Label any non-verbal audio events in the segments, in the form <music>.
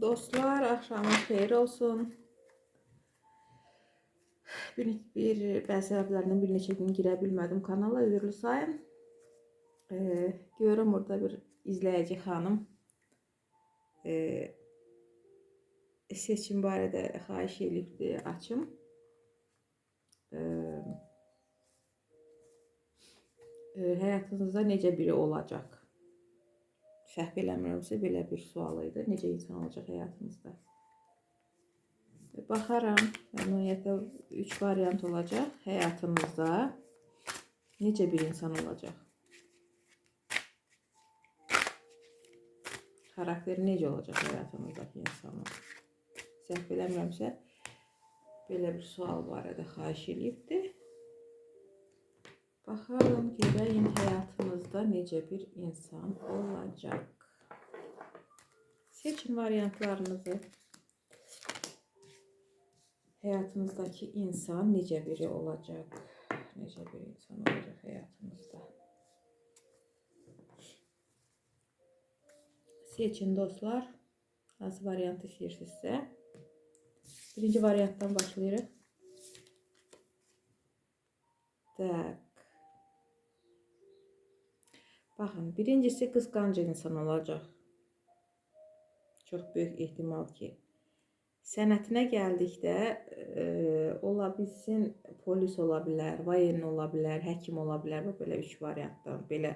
Dostlar, axşamınız xeyir olsun. Bir, bir bəzi bir neçə gün girə bilmədim kanala, üzrlü sayın. Ee, görürüm orada bir izləyici xanım ee, seçim barədə xahiş edibdi, açım. Ee, e, həyatınızda necə biri olacaq? Səhv eləmirəmsə belə bir sual idi. Necə insan olacaq həyatınızda? Baxaram, ümumiyyətlə 3 variant olacaq həyatınızda. Necə bir insan olacaq? Xarakteri necə olacaq həyatınızdakı insanın? Səhv eləmirəmsə belə bir sual barədə xahiş edibdi. Bakalım görəyin həyatınızda necə bir insan olacaq. Seçin variantlarınızı. Həyatınızdakı insan necə biri olacaq? Necə bir insan olacaq həyatınızda? Seçin dostlar. Hansı variantı istəyirsinizsə. Birinci variantdan başlayırıq. Tak. Baxın, birincisi qısqancı insan olacaq. Çox böyük ehtimal ki, sənətinə gəldikdə e, ola bilsin polis ola bilər, vayen ola bilər, həkim ola bilər. Bu belə üç variantdan belə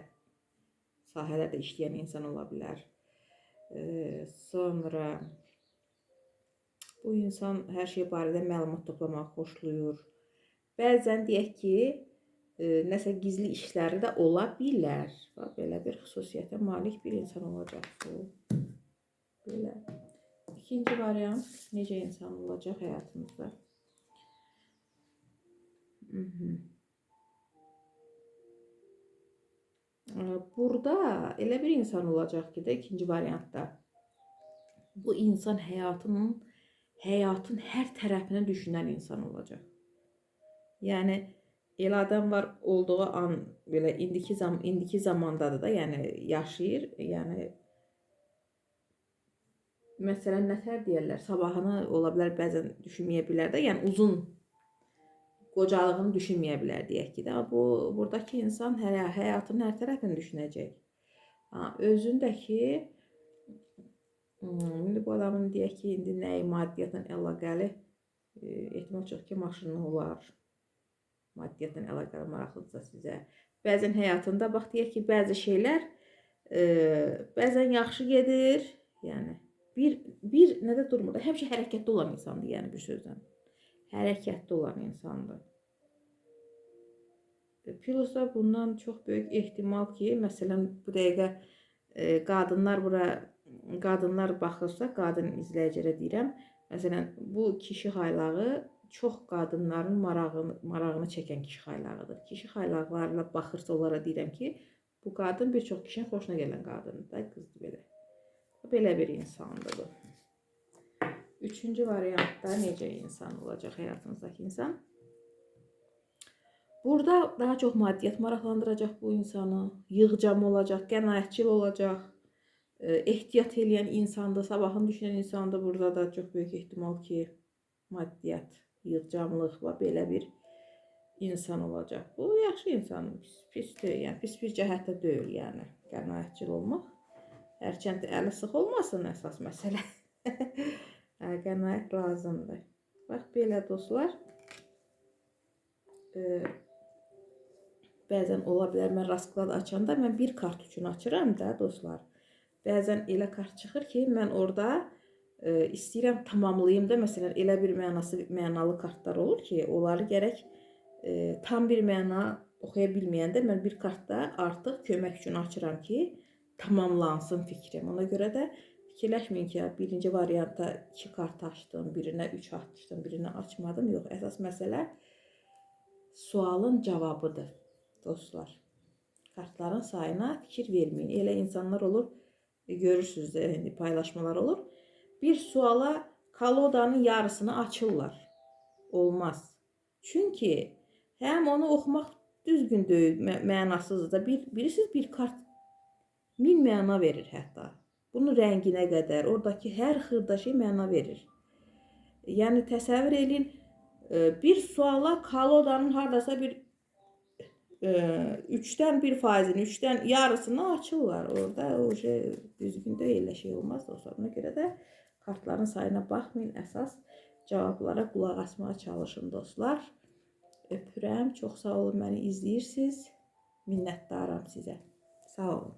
sahələrdə işləyən insan ola bilər. E, sonra bu insan hər şey barədə məlumat toplamağı xoşlayır. Bəzən deyək ki, nəsə gizli işləri də ola bilər. Bax, belə bir xüsusiyyətə malik bir insan olacaq bu. Belə. İkinci variant necə insan olacaq həyatımızda? Mhm. Burada elə bir insan olacaq ki də ikinci variantda bu insan həyatının həyatın hər tərəfini düşünən insan olacaq. Yəni elə adam var olduğu an belə indiki zam indiki zamandadır da, yəni yaşayır, yəni məsələn nətər deyirlər, sabahını ola bilər bəzən düşünməyə bilər də, yəni uzun qocalığını düşünməyə bilər deyək ki də, bu burdakı insan hər həyatının hər tərəfini düşünəcək. Ha, özündəki hmm, indi bu adamın deyək ki, indi nəyi maddiyyatla əlaqəli e, ehtimal çox ki, maşını olar. Maddiyyatla əlaqəli maraqlıdırsa sizə. Bəzən həyatında bax deyək ki, bəzi şeylər e, bəzən yaxşı gedir, yəni bir bir nədə durmur da, həmişə hərəkətdə olan insandır, yəni bir sözlə. Hərəkətdə olan insandır. E, Pilosa bundan çox böyük ehtimal ki, məsələn bu dəqiqə e, qadınlar bura qadınlar baxırsa, qadın izləyicilərə deyirəm, məsələn bu kişi haylağı çox qadınların marağını marağını çəkən kişi haylağıdır. Kişi haylaqlarla baxırsa onlara deyirəm ki, bu qadın bir çox kişinin xoşuna gələn qadındır da, qızdır belə. Belə bir insandır bu. Üçüncü variantda necə insan olacaq həyatınızdakı insan? Burada daha çox maddiyyat maraqlandıracaq bu insanı, yığcam olacaq, qənaətçil olacaq, e, ehtiyat eləyən insandır, sabahını düşünən insandır. Burada da çox böyük ehtimal ki, maddiyyat, yığcamlıq və belə bir insan olacaq. Bu yaxşı insan, pis, pis deyil, yəni pis bir cəhətdə deyil, yəni qənaətçil olmaq. Hərçənd əli sıx olmasın əsas məsələ. <laughs> Hə, qənaət lazımdır. Bax belə dostlar. E, bəzən ola bilər mən rasklad açanda mən bir kart üçün açıram da dostlar. Bəzən elə kart çıxır ki, mən orada e, istəyirəm tamamlayım da, məsələn, elə bir mənası mənalı kartlar olur ki, onları gərək e, tam bir məna oxuya bilməyəndə mən bir kartda artıq kömək üçün açıram ki, tamamlansın fikrim. Ona görə də fikirləşməyin ki, birinci variantda 2 kart açdım, birinə 3 açdım, birinə açmadım. Yox, əsas məsələ sualın cavabıdır, dostlar. Kartların sayına fikir verməyin. Elə insanlar olur, görürsüz də, indi paylaşmalar olur. Bir suala kalodanın yarısını açırlar. Olmaz. Çünki həm onu oxumaq düzgün deyil, mənasızdır da. Bir, bilirsiniz bir kart min məna verir hətta. Bunun rənginə qədər, oradakı hər xırda şey məna verir. Yəni təsəvvür edin, e, bir suala kalodanın hardasa bir e, üçdən bir faizini, üçdən yarısını açırlar. Orada o şey düzgün deyil, elə şey olmaz da. Ona görə də kartların sayına baxmayın, əsas cavablara qulaq asmağa çalışın dostlar. Öpürəm, çox sağ olun məni izləyirsiniz. Minnətdaram sizə. Sağ olun.